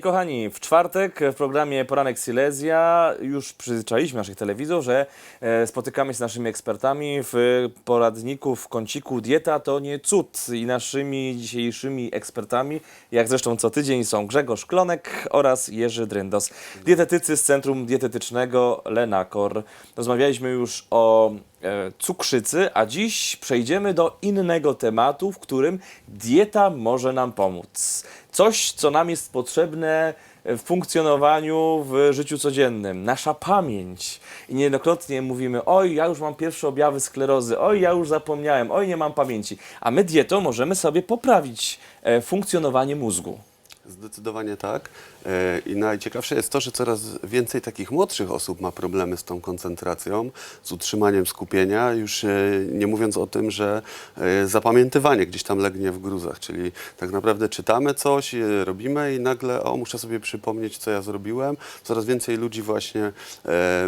Kochani, w czwartek w programie Poranek Silesia już przyzwyczailiśmy naszych telewizorów, że e, spotykamy się z naszymi ekspertami w poradniku w kąciku Dieta. To nie cud. I naszymi dzisiejszymi ekspertami, jak zresztą co tydzień są Grzegorz Klonek oraz Jerzy Dryndos, dietetycy z Centrum Dietetycznego Lenakor. Rozmawialiśmy już o cukrzycy, a dziś przejdziemy do innego tematu, w którym dieta może nam pomóc. Coś, co nam jest potrzebne w funkcjonowaniu w życiu codziennym. Nasza pamięć. I niejednokrotnie mówimy, oj, ja już mam pierwsze objawy sklerozy, oj, ja już zapomniałem, oj, nie mam pamięci. A my dietą możemy sobie poprawić e, funkcjonowanie mózgu. Zdecydowanie tak. E, I najciekawsze jest to, że coraz więcej takich młodszych osób ma problemy z tą koncentracją, z utrzymaniem skupienia, już e, nie mówiąc o tym, że e, zapamiętywanie gdzieś tam legnie w gruzach, czyli tak naprawdę czytamy coś, robimy i nagle, o, muszę sobie przypomnieć, co ja zrobiłem. Coraz więcej ludzi właśnie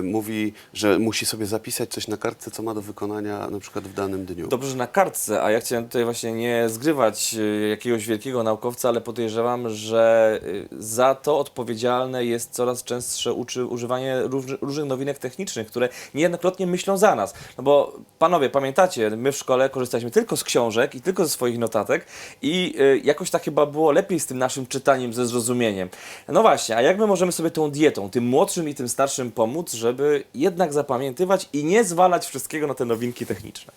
mówi, że musi sobie zapisać coś na kartce, co ma do wykonania na przykład w danym dniu. Dobrze, że na kartce, a ja chciałem tutaj właśnie nie zgrywać jakiegoś wielkiego naukowca, ale podejrzewam, że y, za to odpowiedzialne jest coraz częstsze uczy, używanie róż, różnych nowinek technicznych, które niejednokrotnie myślą za nas. No bo panowie, pamiętacie, my w szkole korzystaliśmy tylko z książek i tylko ze swoich notatek i y, jakoś tak chyba było lepiej z tym naszym czytaniem, ze zrozumieniem. No właśnie, a jak my możemy sobie tą dietą, tym młodszym i tym starszym pomóc, żeby jednak zapamiętywać i nie zwalać wszystkiego na te nowinki techniczne?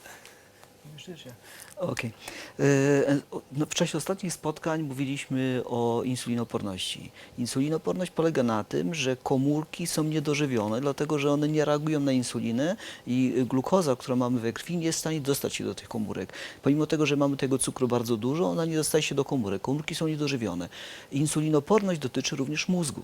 Okej. E, no, W czasie ostatnich spotkań mówiliśmy o insulinoporności. Insulinoporność polega na tym, że komórki są niedożywione, dlatego że one nie reagują na insulinę i glukoza, którą mamy we krwi, nie jest w stanie dostać się do tych komórek. Pomimo tego, że mamy tego cukru bardzo dużo, ona nie dostaje się do komórek. Komórki są niedożywione. Insulinoporność dotyczy również mózgu.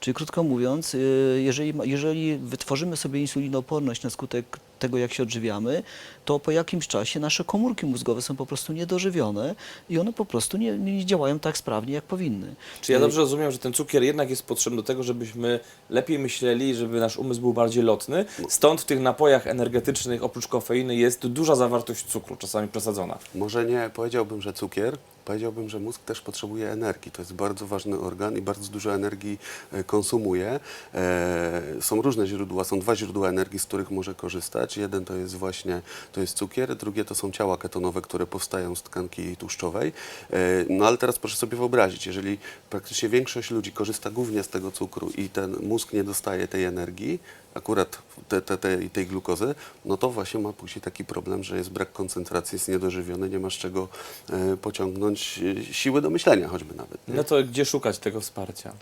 Czyli krótko mówiąc, y, jeżeli, jeżeli wytworzymy sobie insulinoporność na skutek tego, jak się odżywiamy, to po jakimś czasie nasze komórki mózgowe są po prostu niedożywione i one po prostu nie, nie działają tak sprawnie, jak powinny. Czy ja dobrze rozumiem, że ten cukier jednak jest potrzebny do tego, żebyśmy lepiej myśleli, żeby nasz umysł był bardziej lotny? Stąd w tych napojach energetycznych oprócz kofeiny jest duża zawartość cukru, czasami przesadzona. Może nie powiedziałbym, że cukier, powiedziałbym, że mózg też potrzebuje energii. To jest bardzo ważny organ i bardzo dużo energii e, konsumuje. E, są różne źródła, są dwa źródła energii, z których może korzystać. Jeden to jest właśnie to jest cukier, drugie to są ciała ketonowe, które powstają z tkanki tłuszczowej. E, no ale teraz proszę sobie wyobrazić, jeżeli praktycznie większość ludzi korzysta głównie z tego cukru i ten mózg nie dostaje tej energii, akurat te, te, tej, tej glukozy, no to właśnie ma później taki problem, że jest brak koncentracji, jest niedożywiony, nie ma z czego pociągnąć e, siły do myślenia choćby nawet. Nie? No to gdzie szukać tego wsparcia?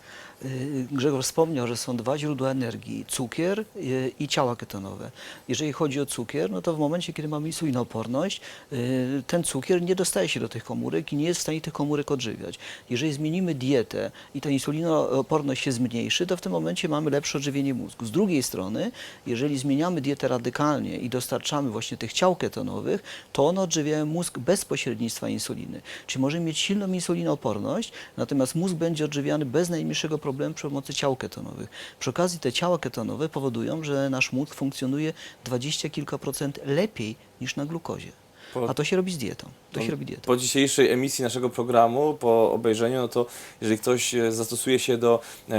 Y, Grzegorz wspomniał, że są dwa źródła energii, cukier y, i ciała ketonowe. Jeżeli chodzi o cukier, no to w momencie, kiedy mamy insulinoporność, y, ten cukier nie dostaje się do tych komórek i nie jest w stanie tych komórek odżywiać. Jeżeli zmienimy dietę i ta insulinoporność się zmniejszy, to w tym momencie mamy lepsze odżywienie mózgu. Z drugiej strony, jeżeli zmieniamy dietę radykalnie i dostarczamy właśnie tych ciał ketonowych, to one odżywiają mózg bez pośrednictwa insuliny. Czyli możemy mieć silną insulinoporność, natomiast mózg będzie odżywiany bez najmniejszego problemu przy pomocy ciał ketonowych. Przy okazji te ciała ketonowe powodują, że nasz mózg funkcjonuje dwadzieścia kilka procent lepiej niż na glukozie. Po- A to się robi z dietą. To się robi dietą. Po dzisiejszej emisji naszego programu, po obejrzeniu, no to jeżeli ktoś e, zastosuje się do e,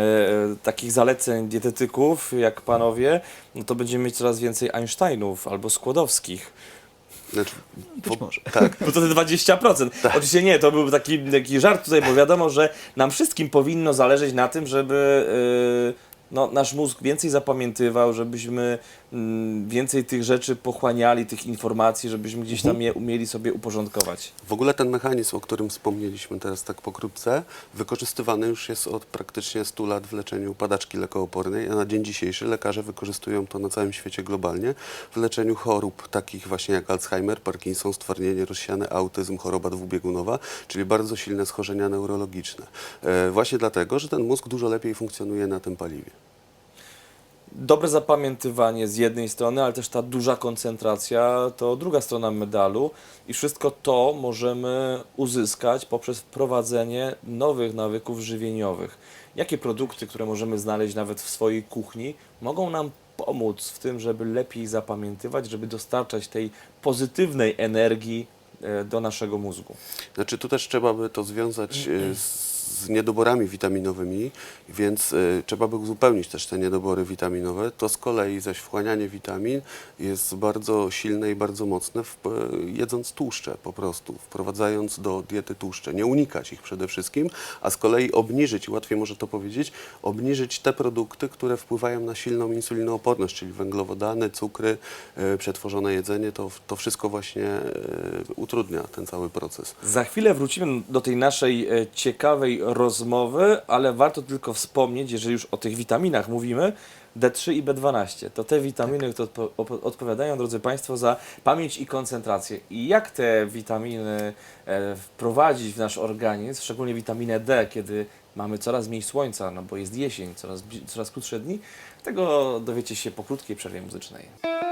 takich zaleceń dietetyków jak panowie, no to będziemy mieć coraz więcej Einsteinów albo Skłodowskich. Znaczy, Być po- może. Tak, Bo to te 20%. Oczywiście nie, to był taki, taki żart tutaj, bo wiadomo, że nam wszystkim powinno zależeć na tym, żeby yy, no, nasz mózg więcej zapamiętywał, żebyśmy więcej tych rzeczy pochłaniali, tych informacji, żebyśmy gdzieś tam je umieli sobie uporządkować. W ogóle ten mechanizm, o którym wspomnieliśmy teraz tak pokrótce, wykorzystywany już jest od praktycznie 100 lat w leczeniu padaczki lekoopornej, a na dzień dzisiejszy lekarze wykorzystują to na całym świecie globalnie w leczeniu chorób takich właśnie jak Alzheimer, Parkinson, stwardnienie rozsiane, autyzm, choroba dwubiegunowa, czyli bardzo silne schorzenia neurologiczne. E, właśnie dlatego, że ten mózg dużo lepiej funkcjonuje na tym paliwie. Dobre zapamiętywanie z jednej strony, ale też ta duża koncentracja to druga strona medalu i wszystko to możemy uzyskać poprzez wprowadzenie nowych nawyków żywieniowych. Jakie produkty, które możemy znaleźć nawet w swojej kuchni, mogą nam pomóc w tym, żeby lepiej zapamiętywać, żeby dostarczać tej pozytywnej energii e, do naszego mózgu? Znaczy tu też trzeba by to związać e, z z niedoborami witaminowymi, więc y, trzeba by uzupełnić też te niedobory witaminowe. To z kolei zaś wchłanianie witamin jest bardzo silne i bardzo mocne, w, jedząc tłuszcze po prostu, wprowadzając do diety tłuszcze. Nie unikać ich przede wszystkim, a z kolei obniżyć, łatwiej może to powiedzieć, obniżyć te produkty, które wpływają na silną insulinooporność, czyli węglowodany, cukry, y, przetworzone jedzenie, to, to wszystko właśnie y, utrudnia ten cały proces. Za chwilę wrócimy do tej naszej e, ciekawej rozmowy, ale warto tylko wspomnieć, jeżeli już o tych witaminach mówimy, D3 i B12. To te witaminy, które odpo- odpowiadają, drodzy Państwo, za pamięć i koncentrację. I jak te witaminy e, wprowadzić w nasz organizm, szczególnie witaminę D, kiedy mamy coraz mniej słońca, no bo jest jesień, coraz, coraz krótsze dni, tego dowiecie się po krótkiej przerwie muzycznej.